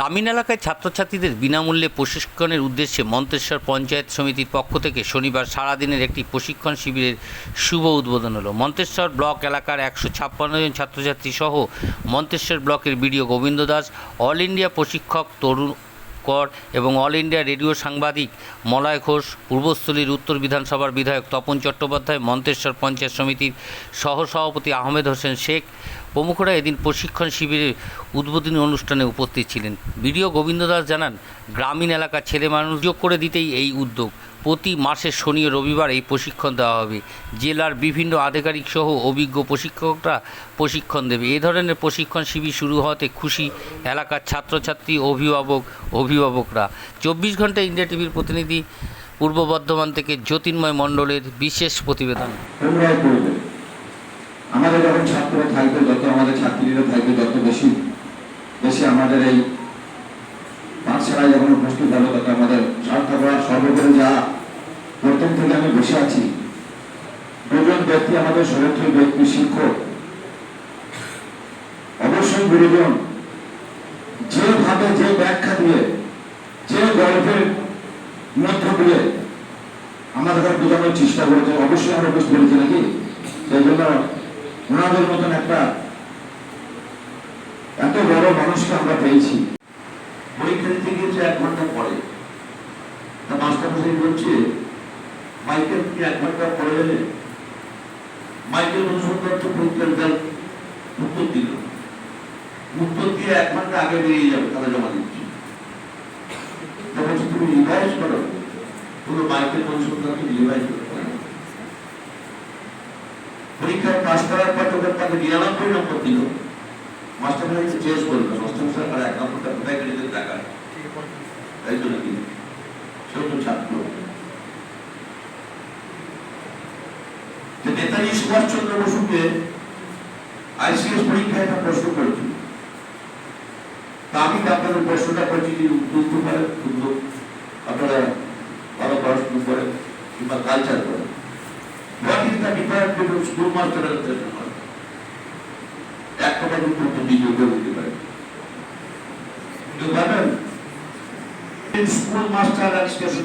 গ্রামীণ এলাকায় ছাত্রছাত্রীদের বিনামূল্যে প্রশিক্ষণের উদ্দেশ্যে মন্তেশ্বর পঞ্চায়েত সমিতির পক্ষ থেকে শনিবার সারাদিনের একটি প্রশিক্ষণ শিবিরের শুভ উদ্বোধন হলো। মন্তেশ্বর ব্লক এলাকার একশো ছাপ্পান্ন জন ছাত্রছাত্রী সহ মন্তেশ্বর ব্লকের BDO Gobinda Das, all India প্রশিক্ষক তরুণ কর এবং অল ইন্ডিয়া রেডিও সাংবাদিক মলয় ঘোষ, পূর্বস্থলীর উত্তর বিধানসভার বিধায়ক তপন চট্টোপাধ্যায়, মন্তেশ্বর পঞ্চায়েত সমিতির সহসভাপতি আহমেদ হোসেন শেখ, প্রমুখরা এদিন প্রশিক্ষণ শিবিরের উদ্বোধনী অনুষ্ঠানে উপস্থিত ছিলেন। বিডিও গোবিন্দ দাস জানান, গ্রামীণ এলাকার ছেলে মানুষ যোগ করে দিতেই এই উদ্যোগ। প্রতি মাসের শনি ও রবিবার এই প্রশিক্ষণ দেওয়া হবে। জেলার বিভিন্ন আধিকারিক সহ অভিজ্ঞ প্রশিক্ষকরা প্রশিক্ষণ দেবে। এ ধরনের প্রশিক্ষণ শিবির শুরু হওয়াতে খুশি এলাকার ছাত্রছাত্রী, অভিভাবক, অভিভাবকরা। চব্বিশ ঘণ্টা ইন্ডিয়া টিভির প্রতিনিধি, পূর্ব বর্ধমান থেকে জ্যোতির্ময় মণ্ডলের বিশেষ প্রতিবেদন। আমাদের যখন ছাত্ররা থাকবে, যত আমাদের ছাত্রীরা থাকবে যত বেশি বেশি আমাদের এই পাঠশালায় যখন উপস্থিত হবে, তত আমাদের ছাত্ররা সর্বোপরি যা প্রথম থেকে আমি বসে আছি। দুজন ব্যক্তি আমাদের সর্বোচ্চ ব্যক্তি শিক্ষক। অবশ্যই গুরুজন, যেভাবে যে ব্যাখ্যা দিয়ে, যে গল্পের মধ্য দিয়ে আমাদের বোঝানোর চেষ্টা করেছে, অবশ্যই আমরা বুঝতে পেরেছি নাকি? সেই জন্য ওনাদের মতন একটা এত বড় মানুষকে আমরা পেয়েছি পরীক্ষা দিতে গিয়েছে এক ঘণ্টা পরে তা মাস্টার মশাই বলছে মাইকেল কি এক ঘণ্টা পরে এলে মাইকেল অনুসন্ধান তো পরীক্ষার রেজাল্ট উত্তর দিল উত্তর দিয়ে এক ঘণ্টা আগে বেরিয়ে যাবে তারা জমা দিচ্ছে তুমি রিভাইজ করো। মাইকেল রিভাইজ করতে পারে পরীক্ষায় পাশ করার পর তোদের তাকে নিরানব্বই নম্বর দিল। মাস্টার ভাইকে চেস করবে মাস্টার আর এক নম্বরটা কোথায় টাকা তাই নাকি সেও তো ছাত্র। নেতাজি সুভাষচন্দ্র বসুকে আইসিএস পরীক্ষায় একটা প্রশ্ন করেছিল। কি আপনাদের প্রশ্নটা করছি পারেন আপনারা ভালো পড়াশোনা করেন কিংবা কালচার করেন what is the department of school master এক কথা কিন্তু উত্তর দিয়ে দিতে পারেন কেউ পাবেন স্কুল মাস্টার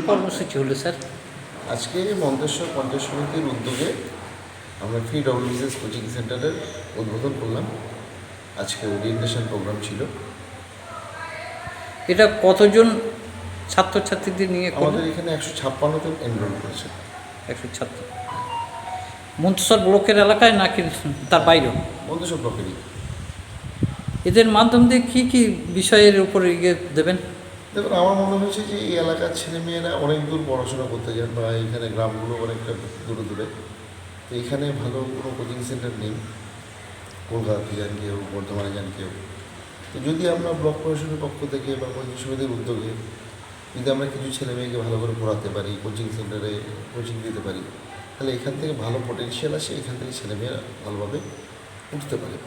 কর্মসূচি হলো স্যার। আজকে মন্তেশ্বর পঞ্চায়েত সমিতির উদ্যোগে আমরা ফ্রি ডব্লিউবিসিএস কোচিং সেন্টারের উদ্বোধন করলাম। আজকে ওরিয়েন্টেশন প্রোগ্রাম ছিল। এটা কতজন ছাত্রছাত্রীদের নিয়ে আমাদের এখানে একশো ছাপ্পান্ন জন এনরোল করেছে। একশো ছাত্র মন্তেশ্বর ব্লকের এলাকায় নাকি তার বাইরেও? মন্তেশ্বর ব্লকেরই। এদের মাধ্যম দিয়ে কী কী বিষয়ের উপরে ইয়ে দেবেন? দেখুন আমার মনে হয়েছে যে এই এলাকার ছেলেমেয়েরা অনেক দূর পড়াশোনা করতে যান বা এখানে গ্রামগুলো অনেকটা দূরে দূরে। তো এখানে ভালো কোনো কোচিং সেন্টার নেই। কলকাতাতে যান কেউ বর্ধমানে যান কেউ। তো যদি আমরা ব্লক প্রশাসনের পক্ষ থেকে বা পঞ্চায়েত সমিতির উদ্যোগে যদি আমরা কিছু ছেলে মেয়েকে ভালো করে পড়াতে পারি কোচিং সেন্টারে কোচিং দিতে পারি তাহলে এখান থেকে ভালো পটেনশিয়াল আসে এখান থেকে ছেলেমেয়েরা ভালোভাবে উঠতে পারে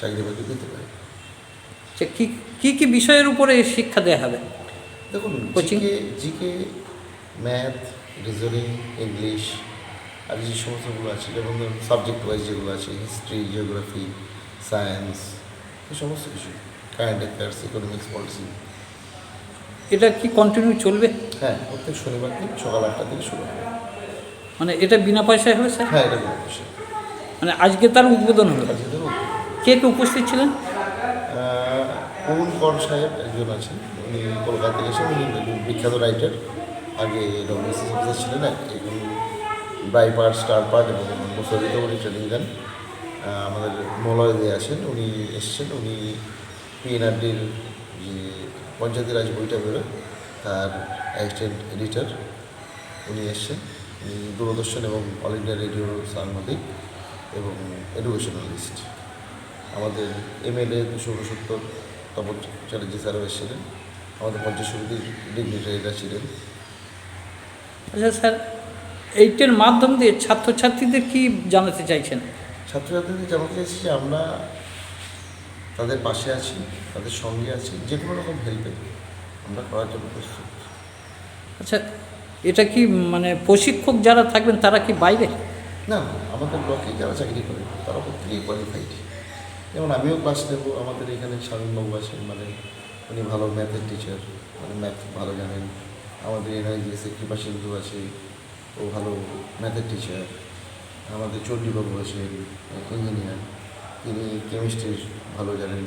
চাকরি বাকরি দিতে পারে। কী কী কী বিষয়ের উপরে শিক্ষা দেওয়া হবে? দেখুন Coaching? GK math reasoning English আর যে সমস্তগুলো আছে যেমন ধরুন সাবজেক্ট ওয়াইজ যেগুলো আছে হিস্ট্রি জিওগ্রাফি সায়েন্স এই সমস্ত কিছু। কারেন্ট অ্যাফেয়ার্স ইকোনমিক্স পলিসি এটা কি কন্টিনিউ চলবে? হ্যাঁ প্রত্যেক শনিবার দিন সকাল আটটা থেকে শুরু হবে। মানে এটা বিনা পয়সায় হবে স্যার? হ্যাঁ এটা কোনো বিষয় মানে আজকে তার উদ্বোধন হলো। কে কে উপস্থিত ছিলেন? পবন কর সাহেব একজন আছেন। উনি কলকাতা থেকে এসে উনি বিখ্যাত রাইটার আগে ডব্লিউসি অফিসার ছিলেন এখন ব্রাই পার্ট স্টার পার্ট এবং মুসলিতেও উনি ট্রেনিং দেন। আমাদের মলয় দিয়ে আছেন উনি এসছেন উনি পিএনআরডির যে পঞ্চায়েতি রাজ বইটা বেরোয় তার অ্যাসিস্ট্যান্ট এডিটর উনি এসছেন। উনি দূরদর্শন এবং অল ইন্ডিয়া রেডিও সাংবাদিক এবং এডুকেশনালিস্ট আমাদের এমএলএ দুশো উনসত্তর তপন চ্যাটার্জি স্যারও এসেছিলেন। আমাদের পঞ্চায়েত সমিতির ডিগনিটারিরা ছিলেন। আচ্ছা স্যার এইটার মাধ্যম দিয়ে ছাত্রছাত্রীদের কি জানাতে চাইছেন? ছাত্রছাত্রীদের জানাতে চাইছি যে আমরা তাদের পাশে আছি তাদের সঙ্গে আছি যে কোনো রকম হেল্পে আমরা করার জন্য প্রস্তুত। আচ্ছা এটা কি মানে প্রশিক্ষক যারা থাকবেন তারা কি বাইরে? না আমাদের ব্লকে যারা চাকরি করে তারা প্রত্যেকেই কোয়ালিফাইড যেমন আমিও ক্লাস নেব আমাদের এখানে স্বামীবাবু আছেন মানে উনি ভালো ম্যাথের টিচার মানে ম্যাথ ভালো জানেন। আমাদের এনআইজিএসে কৃপা সিন্ধু আছে ও ভালো ম্যাথের টিচার আমাদের চণ্ডীবাবু আছেন ইঞ্জিনিয়ার তিনি কেমিস্ট্রির ভালো জানেন।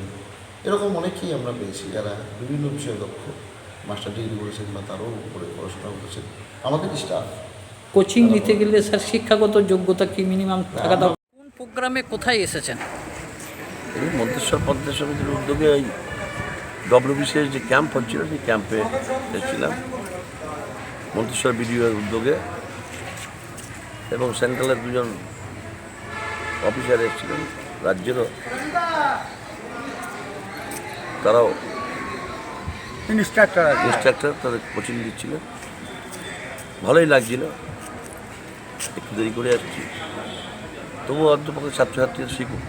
এরকম অনেকেই আমরা পেয়েছি যারা বিভিন্ন বিষয়ে দক্ষ মাস্টার ডিগ্রি করেছেন বা তারও উপরে পড়াশোনা করেছেন। আমাদের স্টাফ কোচিং নিতে গেলে স্যার শিক্ষাগত যোগ্যতা কি মিনিমাম থাকা দরকার? কোন প্রোগ্রামে কোথায় এসেছেন? এই মন্তেশ্বর পঞ্চায়েত সমিতির উদ্যোগে ওই ডব্লিউবিসিএস যে ক্যাম্প হচ্ছিল সেই ক্যাম্পে এসেছিলাম। মন্তেশ্বর বিডিওর উদ্যোগে এবং সেন্ট্রালের দুজন অফিসার এসেছিলেন। রাজ্যেরও। তারাও ইনস্ট্রাক্টর তাদের কোচিং দিচ্ছিলেন ভালোই লাগছিল। একটু দেরি করে আসছি। তবুও অন্তপক্ষে ছাত্রছাত্রীরা শিখুক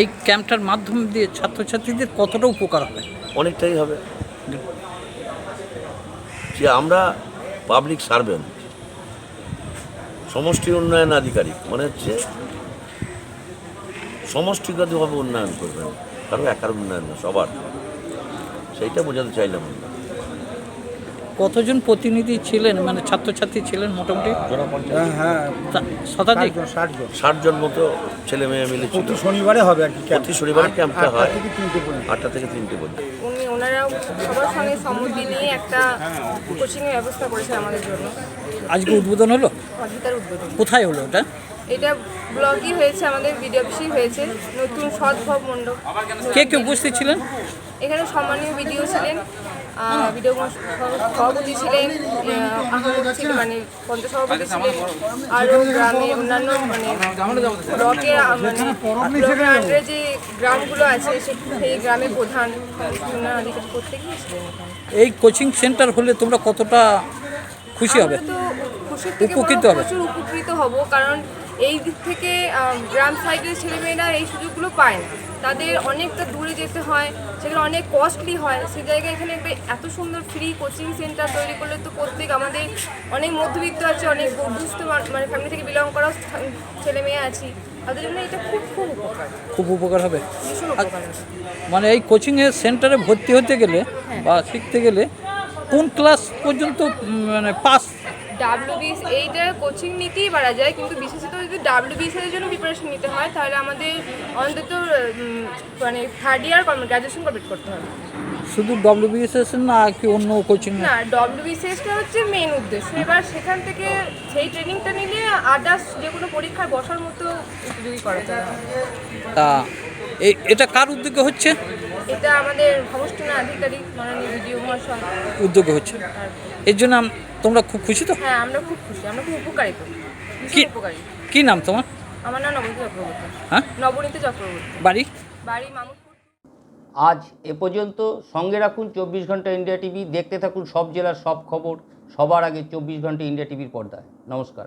এই ক্যাম্পটার মাধ্যম দিয়ে ছাত্রছাত্রীদের কতটা উপকার হবে? অনেকটাই হবে। যে আমরা পাবলিক সার্ভেন্ট সমষ্টি উন্নয়ন আধিকারিক মানে হচ্ছে সমষ্টিগতভাবে উন্নয়ন করবেন। কারণ একার উন্নয়ন না সবার। সেইটা বোঝাতে চাইলাম আমরা। কতজন প্রতিনিধি ছিলেন? মানে ছাত্রছাত্রী ছিলেন মোটামুটি? হ্যাঁ হ্যাঁ। শতাধিক? ষাট জন। মতো ছেলে মেয়ে মিলে ছিল। প্রতি শনিবারে হবে আর কি। প্রতি শনিবারে ক্যাম্পটা আটটা হয়। থেকে তিনটে পর্যন্ত। আটটা থেকে তিনটে পর্যন্ত। উনি ওনারাও সবার সঙ্গে সম্মতি নিয়ে একটা কোচিংয়ের ব্যবস্থা করেছেন আমাদের জন্য। আজকে উদ্বোধন হলো? কোথায় হলো ওটা? এটা ব্লগই হয়েছে আমাদের ভিডিও অফিসেই হয়েছে নতুন সদ্ভব মণ্ডপ। কে কে উপস্থিত ছিলেন? এখানে সম্মানীয় ভিডিও ছিলেন ভিডিও সভাপতি ছিলেন ছিলেন মানে পঞ্চায়েত সভাপতি ছিলেন আরও গ্রামে অন্যান্য মানে ব্লকের আহ, মানে আন্ডারে যে গ্রামগুলো আছে সেই গ্রামের প্রধান আধিকারিক প্রত্যেকেই ছিলেন এই কোচিং সেন্টার হলে তোমরা কতটা খুশি হবে? উপকৃত হবে। প্রচুর উপকৃত হব কারণ এই দিক থেকে গ্রাম সাইডের ছেলেমেয়েরা এই সুযোগগুলো পায় না। তাদের অনেকটা দূরে যেতে হয় সেগুলো অনেক কস্টলি হয়। সেই জায়গায় এখানে একটা এত সুন্দর ফ্রি কোচিং সেন্টার তৈরি করলে তো প্রত্যেক আমাদের অনেক মধ্যবিত্ত আছে অনেক দুস্থ মানে ফ্যামিলি থেকে বিলং করা ছেলে মেয়ে আছি। তাদের জন্য এটা খুব খুব উপকার। খুব উপকার হবে। ভীষণ উপকার হবে। মানে এই কোচিংয়ের সেন্টারে ভর্তি হতে গেলে বা শিখতে গেলে কোন ক্লাস পর্যন্ত মানে পাস ডাব্লিউবিএস এইটা কোচিং নিতেই পারা যায় কিন্তু বিশেষত যদি ডাব্লিউবিএস এর জন্য প্রিপারেশন নিতে হয় তাহলে আমাদের অন্তত মানে থার্ড ইয়ার গ্র্যাজুয়েশন কমপ্লিট করতে হবে। শুধু ডব্লিউবিএসএস না কি অন্য কোচিং না ডব্লিউবিসিএসটা হচ্ছে মেন উদ্দেশ্য। এবার সেখান থেকে সেই ট্রেনিংটা নিলে আদার্স যে কোনো পরীক্ষায় বসার মতো উপযোগী করা যায়। তা এটা কার উদ্যোগে হচ্ছে? এটা আমাদের সমষ্টিনা আধিকারিক মাননীয় ভিডিও মহাশয়। উদ্যোগে হচ্ছে। এর জন্য তোমরা খুব খুশি তো? হ্যাঁ আমরা খুব খুশি আমরা খুব উপকারিত কি উপকারিত উপকারী। কি নাম তোমার? আমার নাম নবনীত চক্রবর্তী। হ্যাঁ? নবনীত চক্রবর্তী। বাড়ি? বাড়ি মামুনপুর আজ এ পর্যন্ত সঙ্গে রাখুন চব্বিশ ঘণ্টা ইন্ডিয়া টিভি দেখতে থাকুন সব জেলার সব খবর সবার আগে চব্বিশ ঘণ্টা ইন্ডিয়া টিভির পর্দায়। নমস্কার।